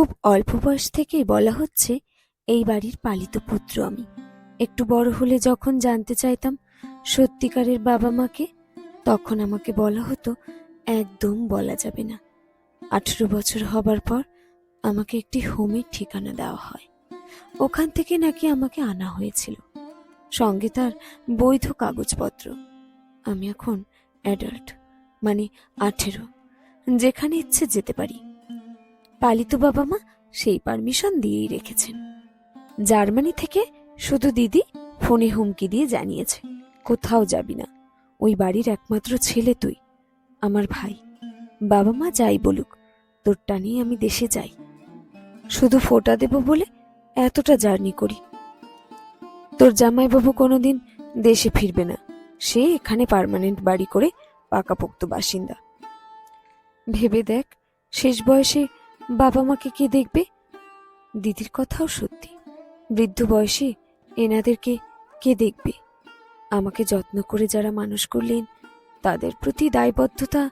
খুব অল্প বয়স থেকেই বলা হচ্ছে, এই বাড়ির পালিত পুত্র আমি। একটু বড় হলে যখন জানতে চাইতাম সত্যিকারের বাবা মাকে, তখন আমাকে বলা হতো, একদম বলা যাবে না। আঠেরো বছর হবার পর আমাকে একটি হোমের ঠিকানা দেওয়া হয়। ওখান থেকে নাকি আমাকে আনা হয়েছিল। সঙ্গে তার বৈধ কাগজপত্র। আমি এখন অ্যাডাল্ট মানে আঠেরো। যেখানে ইচ্ছে যেতে পারি। পালিত বাবা মা সেই পারমিশন দিয়েই রেখেছেন। জার্মানি থেকে শুধু দিদি ফোনে হুমকি দিয়ে জানিয়েছে, কোথাও যাবি না, ওই বাড়ির একমাত্র ছেলে তুই, আমার ভাই। বাবা মা যাই বলুক, তোর নিয়ে আমি দেশে যাই। শুধু ফোটা দেব বলে এতটা জার্নি করি। তোর জামাইবাবু কোনোদিন দেশে ফিরবে না, সে এখানে পার্মানেন্ট বাড়ি করে পাকাপোক্ত বাসিন্দা। ভেবে দেখ, শেষ বয়সে বাবা মাকে কে দেখবে? দিদির কথাও সত্যি। বৃদ্ধ বয়সে এনাদেরকে কে দেখবে? আমাকে যত্ন করে যারা মানুষ করলেন, তাদের প্রতি দায়বদ্ধতা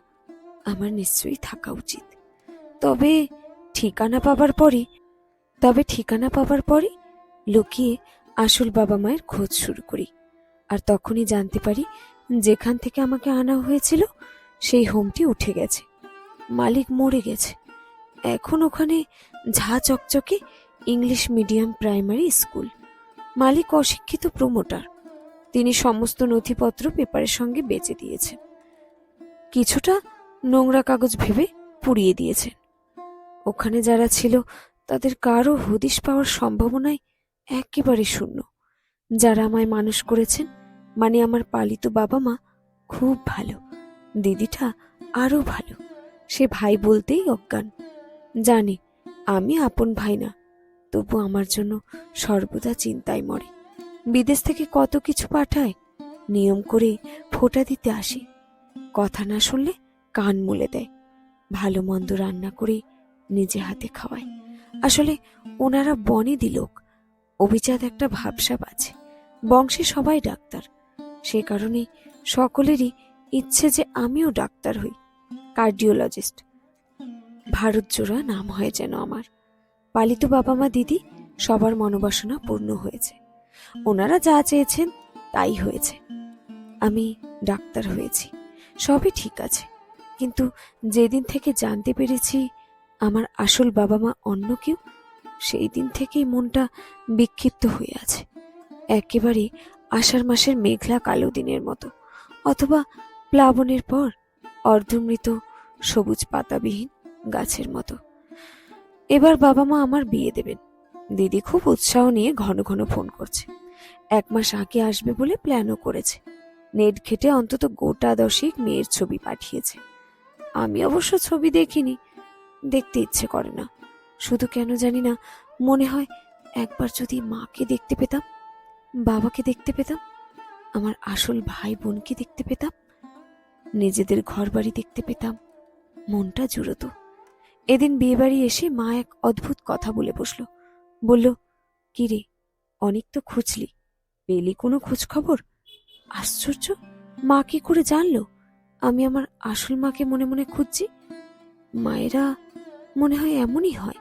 আমার নিশ্চয়ই থাকা উচিত। তবে ঠিকানা পাবার পরে তবে ঠিকানা পাবার পরে লুকিয়ে আসল বাবা মায়ের খোঁজ শুরু করি। আর তখনই জানতে পারি যেখান থেকে আমাকে আনা হয়েছিল, সেই হোমটি উঠে গেছে। মালিক মরে গেছে। এখন ওখানে ঝা চকচকে ইংলিশ মিডিয়াম প্রাইমারি স্কুল। মালিক অশিক্ষিত প্রমোটার। তিনি সমস্ত নথিপত্র পেপারের সঙ্গে বেচে দিয়েছেন কিছুটা নোংরা কাগজ ভেবে পুড়িয়ে দিয়েছেন ওখানে যারা ছিল, তাদের কারও হদিশ পাওয়ার সম্ভাবনাই একেবারে শূন্য। যারা আমায় মানুষ করেছেন মানে আমার পালিত বাবা মা খুব ভালো। দিদিটা আরও ভালো। সে ভাই বলতেই অজ্ঞান। জানে, আমি আপন ভাই না। তবু আমার জন্য সর্বদা চিন্তায় মরে। বিদেশ থেকে কত কিছু পাঠায়? নিয়ম করে ফোঁটা দিতে আসে। কথা না শুনলে কান মুলে দেয়। ভালো মন্দ রান্না করে নিজে হাতে খাওয়ায়। আসলে ওনারা বনেদি লোক অভিজাত একটা ভাবসাব আছে। বংশে সবাই ডাক্তার। সে কারণে সকলেরই ইচ্ছে যে আমিও ডাক্তার হই। কার্ডিওলজিস্ট। ভারত জোড়া নাম হয় যেন আমার। পালিত বাবা মা দিদি সবার মনোবাসনা পূর্ণ হয়েছে। ওনারা যা চেয়েছেন তাই হয়েছে। আমি ডাক্তার হয়েছি। সবই ঠিক আছে। কিন্তু যেদিন থেকে জানতে পেরেছি আমার আসল বাবা মা অন্য কেউ, সেই দিন থেকেই মনটা বিক্ষিপ্ত হয়ে আছে। একেবারে আষাঢ় মাসের মেঘলা কালো দিনের মতো। অথবা প্লাবনের পর অর্ধমৃত সবুজ পাতাবিহীন গাছের মতো। এবার বাবা মা আমার বিয়ে দেবেন। দিদি খুব উৎসাহ নিয়ে ঘন ঘন ফোন করছে। এক মাস আগে আসবে বলে প্ল্যানও করেছে। নেট ঘেটে অন্তত গোটা দশেক মেয়ের ছবি পাঠিয়েছে। আমি অবশ্য ছবি দেখিনি। দেখতে ইচ্ছে করে না। শুধু কেন জানি না, মনে হয় একবার যদি মাকে দেখতে পেতাম, বাবাকে দেখতে পেতাম, আমার আসল ভাই বোনকে দেখতে পেতাম, নিজেদের ঘর বাড়ি দেখতে পেতাম, মনটা জুড়তো এদিন বিয়েবাড়ি এসে মা এক অদ্ভুত কথা বলে বসল। বলল কি রে অনেক তো খুঁজলি, পেলি কোনো খোঁজ খবর আশ্চর্য, মা কি করে জানলো? আমি আমার আসল মাকে মনে মনে খুঁজছি। মায়েরা মনে হয় এমনই হয়,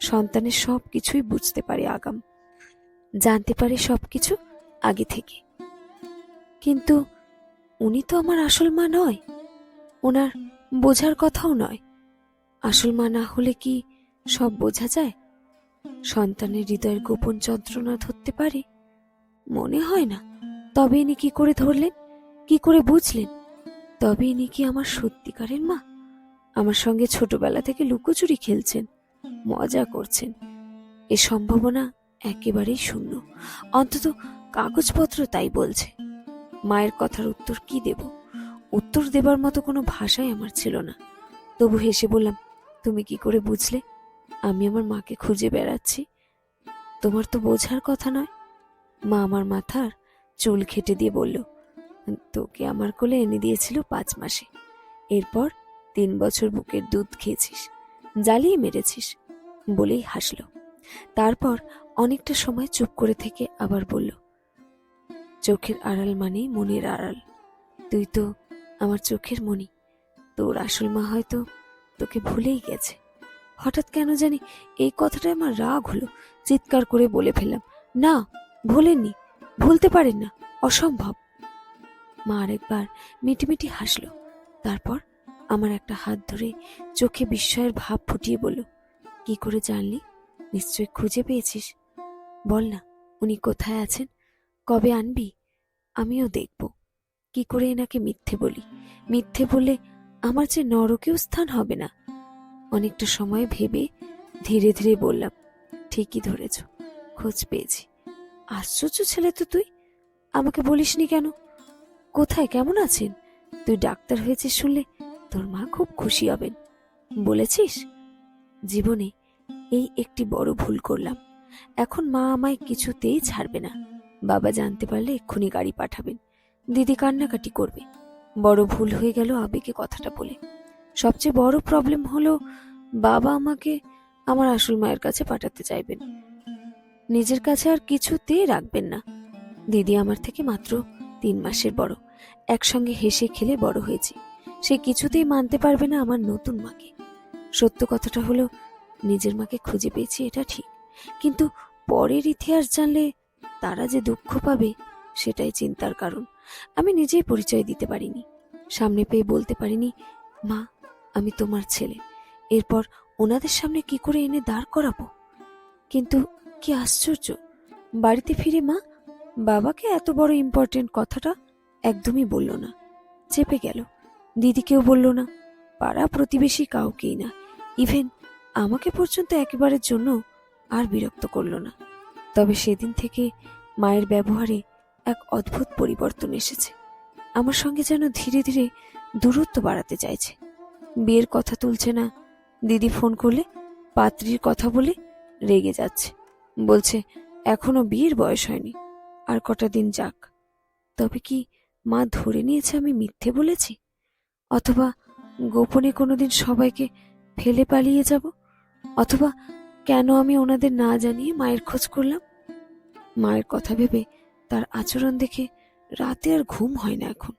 সন্তানের সব কিছুই বুঝতে পারে আগাম, জানতে পারে সব কিছু আগে থেকে। কিন্তু উনি তো আমার আসল মা নয়, ওনার বোঝার কথাও নয়। আসল মা না হলে কি সব বোঝা যায়? সন্তানের হৃদয়ের গোপন যন্ত্রণা ধরতে পারে? মনে হয় না। তবে ইনি কি করে ধরলেন? কি করে বুঝলেন? তবে ইনি কি আমার সত্যিকারের মা? আমার সঙ্গে ছোটবেলা থেকে লুকোচুরি খেলছেন, মজা করছেন। এ সম্ভাবনা একেবারেই শূন্য। অন্তত কাগজপত্র তাই বলছে। মায়ের কথার উত্তর কি দেব? উত্তর দেবার মতো কোনো ভাষাই আমার ছিল না। তবু হেসে বললাম তুমি কি করে বুঝলে? আমি আমার মাকে খুঁজে বেড়াচ্ছি। তোমার তো বোঝার কথা নয়। মা আমার মাথার চুল খেটে দিয়ে বলল, তোকে আমার কোলে এনে দিয়েছিল পাঁচ মাসে। এরপর তিন বছর বুকের দুধ খেয়েছিস, জ্বালিয়ে মেরেছিস, বলেই হাসল। তারপর অনেকটা সময় চুপ করে থেকে আবার বলল, চোখের আড়াল মানেই মনের আড়াল। তুই তো আমার চোখের মনি তোর আসল মা হয়তো তোকে ভুলেই গেছে। হঠাৎ কেন জানি এই কথাটায় আমার রাগ হলো, চিৎকার করে বলে ফেললাম। না, ভোলেননি, ভুলতে পারেন না, অসম্ভব। মা আরেকবার মিটিমিটি হাসলো, তারপর আমার একটা হাত ধরে চোখে বিস্ময়ের ভাব ফুটিয়ে বলল, কি করে জানলি? নিশ্চয় খুঁজে পেয়েছিস। বল না, উনি কোথায় আছেন? কবে আনবি? আমিও দেখব। কি করে এনাকে মিথ্যে বলি? মিথ্যে বললে আমার যে নরকেও স্থান হবে না। অনেকটা সময় ভেবে ধীরে ধীরে বললাম, ঠিকই ধরেছ, খোঁজ পেয়েছি। আশ্চর্য ছেলে তো তুই। আমাকে বলিসনি কেন? কোথায়, কেমন আছেন? তুই ডাক্তার হয়েছিস শুনলে তোর মা খুব খুশি হবেন। বলেছিস? জীবনে এই একটি বড় ভুল করলাম। এখন মা আমায় কিছুতেই ছাড়বে না। বাবা জানতে পারলে এক্ষুনি গাড়ি পাঠাবেন। দিদি কান্নাকাটি করবে। বড় ভুল হয়ে গেল আবেগে কথাটা বলে। সবচেয়ে বড় প্রবলেম হলো বাবা আমাকে আমার আসল মায়ের কাছে পাঠাতে চাইবেন। নিজের কাছে আর কিছুতেই রাখবেন না। দিদি আমার থেকে মাত্র তিন মাসের বড়। একসঙ্গে হেসে খেলে বড় হয়েছি। সে কিছুতেই মানতে পারবে না আমার নতুন মাকে। সত্য কথাটা হলো নিজের মাকে খুঁজে পেয়েছি, এটা ঠিক। কিন্তু পরের ইতিহাস জানলে তারা যে দুঃখ পাবে, সেটাই চিন্তার কারণ। আমি নিজেই পরিচয় দিতে পারিনি। সামনে পেয়ে বলতে পারিনি, মা, আমি তোমার ছেলে। এরপর ওনাদের সামনে কি করে এনে দাঁড় করাবো? কিন্তু কি আশ্চর্য, বাড়িতে ফিরে মা, বাবাকে এত বড় ইম্পর্টেন্ট কথাটা একদমই বলল না। চেপে গেল। দিদিকেও বলল না, পাড়া প্রতিবেশী কাউকেই না। ইভেন আমাকে পর্যন্ত একেবারের জন্য আর বিরক্ত করল না। তবে সেদিন থেকে মায়ের ব্যবহারে এক অদ্ভুত পরিবর্তন এসেছে। আমার সঙ্গে যেন ধীরে ধীরে দূরত্ব বাড়াতে চাইছে। বিয়ের কথা তুলছে না, দিদি ফোন করলে, পাত্রীর কথা বলে রেগে যাচ্ছে। বলছে, এখনও বিয়ের বয়স হয়নি, আর কটা দিন যাক। তবে কি মা ধরে নিয়েছে আমি মিথ্যে বলেছি? অথবা গোপনে কোনোদিন সবাইকে ফেলে পালিয়ে যাব? অথবা কেন আমি ওনাদের না জানিয়ে মায়ের খোঁজ করলাম? মায়ের কথা ভেবে তার আচরণ দেখে রাতে আর ঘুম হয় না এখন।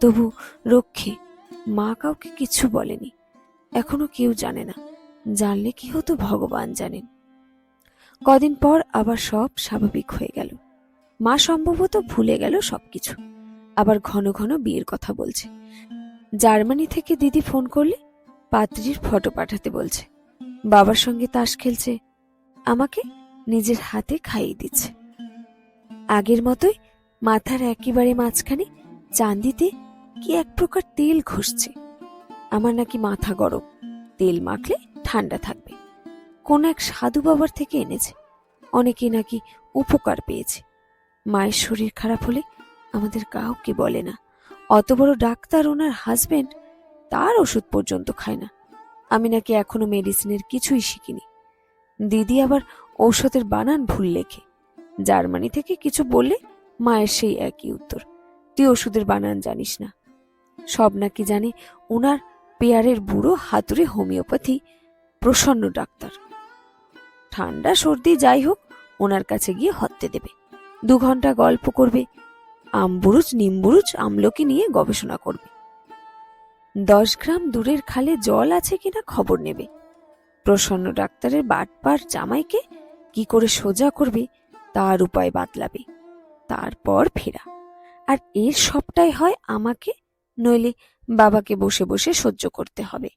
তবু রক্ষে মা কাউকে কিছু বলেনি। এখনও কেউ জানে না, জানলে কি হতো ভগবান জানেন। কদিন পর আবার সব স্বাভাবিক হয়ে গেল। মা সম্ভবত ভুলে গেল সবকিছু। আবার ঘন ঘন বিয়ের কথা বলছে। জার্মানি থেকে দিদি ফোন করলে পাত্রীর ফটো পাঠাতে বলছে। বাবার সঙ্গে তাস খেলছে। আমাকে নিজের হাতে খাইয়ে দিচ্ছে। আগের মতোই মাথার একেবারে মাঝখানে চান্দিতে কি এক প্রকার তেল ঘষছে। আমার নাকি মাথা গরম, তেল মাখলে ঠান্ডা থাকবে। কোন এক সাধু বাবার থেকে এনেছে অনেকে নাকি উপকার পেয়েছে। মায়ের শরীর খারাপ হলে আমাদের কাউকে বলে না। অত বড় ডাক্তার ওনার হাজবেন্ড তার ওষুধ পর্যন্ত খায় না। আমি নাকি এখনও মেডিসিনের কিছুই শিখিনি। দিদি আবার ঔষধের বানান ভুল লেখে। জার্মানি থেকে কিছু বললে মায়ের সেই একই উত্তর। তুই ওষুধের বানান জানিস না। সব নাকি জানে ওনার পেয়ারের বুড়ো হাতুড়ে হোমিওপ্যাথি প্রসন্ন ডাক্তার। ঠান্ডা সর্দি যাই হোক ওনার কাছে গিয়ে হত্যে দেবে। দু ঘণ্টা গল্প করবে, আমবুরুজ, নিমবুরুজ, আমলকি নিয়ে গবেষণা করবে। দশ গ্রাম দূরের খালে জল আছে কিনা খবর নেবে। প্রসন্ন ডাক্তারের বাটপার জামাইকে কি করে সোজা করবে তার উপায় বাতলাবে। তারপর ফেরা। আর এর সবটাই হয় আমাকে, নইলে বাবাকে বসে বসে সহ্য করতে হবে।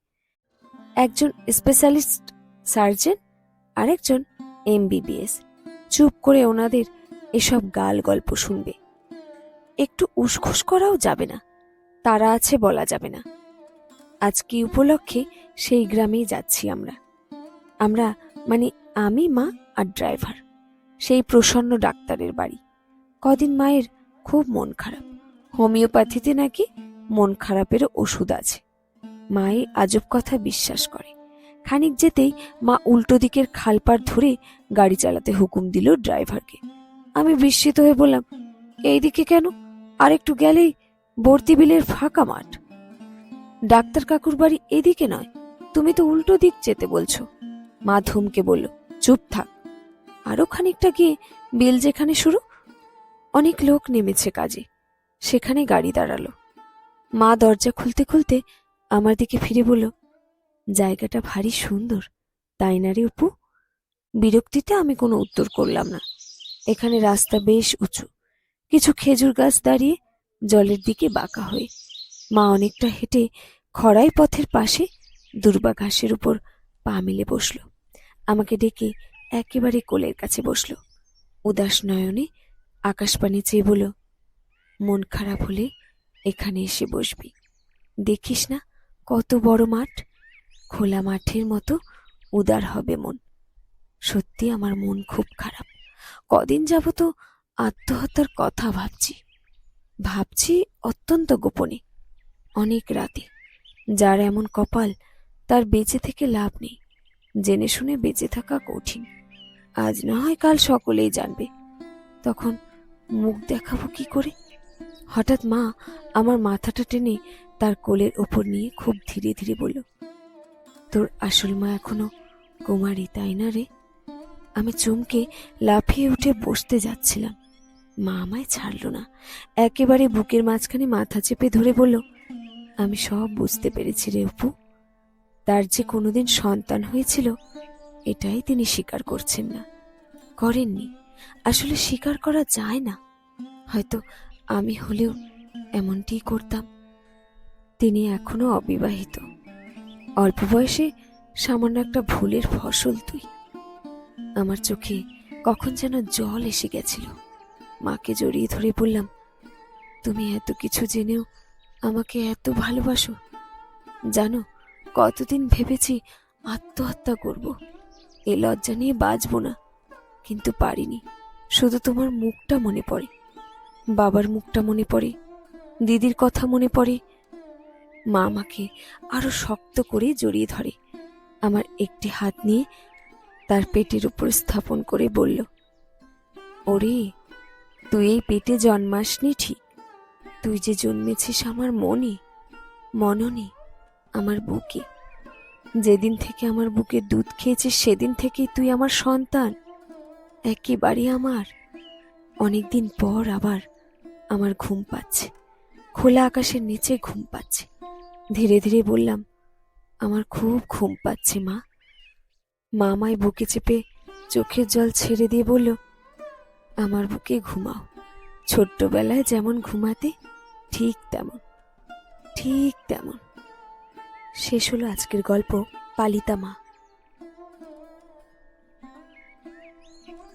একজন স্পেশালিস্ট সার্জন আরেকজন এমবিবিএস চুপ করে ওনাদের এসব গাল গল্প শুনবে। একটু উসখুস করাও যাবে না। তারা আছে বলা যাবে না। আজ কি উপলক্ষে সেই গ্রামেই যাচ্ছি আমরা। আমরা মানে আমি, মা আর ড্রাইভার। সেই প্রসন্ন ডাক্তারের বাড়ি। কদিন মায়ের খুব মন খারাপ। হোমিওপ্যাথিতে নাকি মন খারাপের ওষুধ আছে। মায়ে আজব কথা বিশ্বাস করে। খানিক যেতেই মা উল্টো দিকের খালপার ধরে গাড়ি চালাতে হুকুম দিল ড্রাইভারকে। আমি বিস্মিত হয়ে বললাম, এইদিকে কেন? আর একটু গেলেই ভর্তি বিলের ফাঁকা মাঠ। ডাক্তার কাকুর বাড়ি এদিকে নয়, তুমি তো উল্টো দিক যেতে বলছো। মা ধুমকে বলল, চুপ থাক আরও খানিকটা গিয়ে বিল যেখানে শুরু, অনেক লোক নেমেছে কাজে। সেখানে গাড়ি দাঁড়াল। মা দরজা খুলতে খুলতে আমার দিকে ফিরে বলল, জায়গাটা ভারী সুন্দর, তাই না রে অপু? বিরক্তিতে আমি কোনো উত্তর করলাম না। এখানে রাস্তা বেশ উঁচু। কিছু খেজুর গাছ দাঁড়িয়ে জলের দিকে বাঁকা হয়ে। মা অনেকটা হেঁটে খড়াই পথের পাশে দুর্বা ঘাসের উপর পা মেলে বসল। আমাকে ডেকে একেবারে কোলের কাছে বসল। উদাস নয়নে আকাশপানে চেয়ে বলল, মন খারাপ হলে এখানে এসে বসবি। দেখিস না কত বড় মাঠ? খোলা মাঠের মতো উদার হবে মন। সত্যি আমার মন খুব খারাপ। কদিন যাব তো আত্মহত্যার কথা ভাবছি। ভাবছি অত্যন্ত গোপনে। অনেক রাতে। যার এমন কপাল তার বেঁচে থেকে লাভ নেই। জেনে শুনে বেঁচে থাকা কঠিন। আজ না হয় কাল সকলেই জানবে। তখন মুখ দেখাবো কি করে? হঠাৎ মা আমার মাথাটা টেনে তার কোলের ওপর নিয়ে খুব ধীরে ধীরে বলল, তোর আসল মা এখনও কুমারী, তাই না রে? আমি চমকে লাফিয়ে উঠে বসতে যাচ্ছিলাম। মা আমায় ছাড়লো না। একেবারে বুকের মাঝখানে মাথা চেপে ধরে বলল, আমি সব বুঝতে পেরেছি রে অপু। তার যে কোনোদিন সন্তান হয়েছিল এটাই তিনি স্বীকার করছেন না। করেননি। আসলে স্বীকার করা যায় না। হয়তো আমি হলেও এমনটি করতাম। তিনি এখনও অবিবাহিত। অল্প বয়সে সামান্য একটা ভুলের ফসল তুই। আমার চোখে কখন যেন জল এসে গেছিল। মাকে জড়িয়ে ধরে বললাম, তুমি এত কিছু জেনেও আমাকে এত ভালোবাসো। জানো, কতদিন ভেবেছি আত্মহত্যা করব। এ লজ্জা নিয়ে বাঁচবো না। কিন্তু পারিনি। শুধু তোমার মুখটা মনে পড়ে। বাবার মুখটা মনে পড়ে। দিদির কথা মনে পড়ে। মা আমাকে আরও শক্ত করে জড়িয়ে ধরে। আমার একটি হাত নিয়ে তার পেটের উপর স্থাপন করে বলল, ওরে, তুই এই পেটে জন্মাসনি ঠিক। তুই যে জন্মেছিস আমার মনে, মননে, আমার বুকে। যেদিন থেকে আমার বুকে দুধ খেয়েছিস সেদিন থেকেই তুই আমার সন্তান। একেবারে আমার। অনেকদিন পর আবার আমার ঘুম পাচ্ছে। খোলা আকাশের নিচে ঘুম পাচ্ছে। ধীরে ধীরে বললাম, আমার খুব ঘুম পাচ্ছে, মা। মা আমায় বুকে চেপে চোখের জল ছেড়ে দিয়ে বলল, আমার বুকে ঘুমাও। ছোট্টবেলায় যেমন ঘুমাতে, ঠিক তেমন ঠিক তেমন। শেষ হলো আজকের গল্প পালিতা মা।